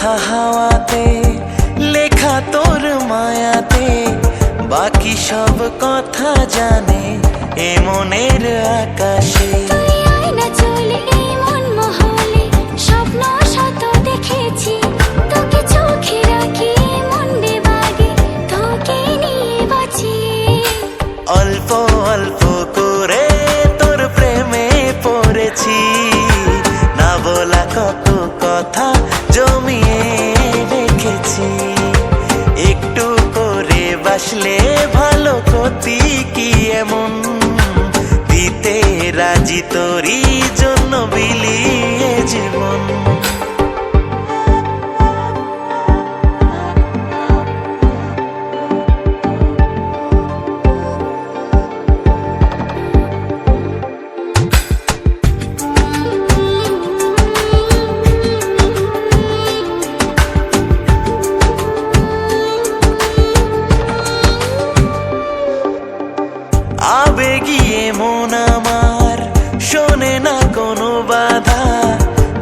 কথা হাওয়াতে লেখা তোর মায়াতে বাকি সব কথা জানে এ মনের আকাশে। একটু করে বাসলে ভালো ক্ষতি কি এমন? দিতে রাজি তোরই জন্য বিলিয়ে জীবন। কি এমন আমার শোনে না কোনো বাধা।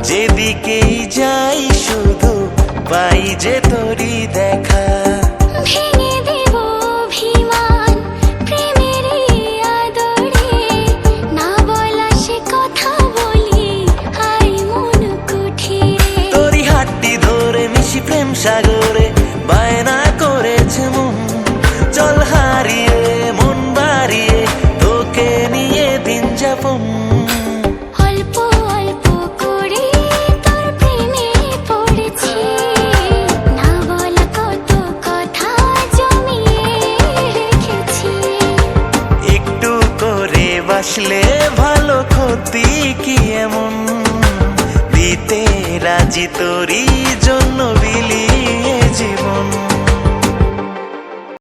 যেদিকেই যাই শুধু পাই যে তোরই দেখা। প্রেম সাগর। আসলে ভালো ক্ষতি কি এমন? দিতে রাজি তোরই জন্য বিলিয়ে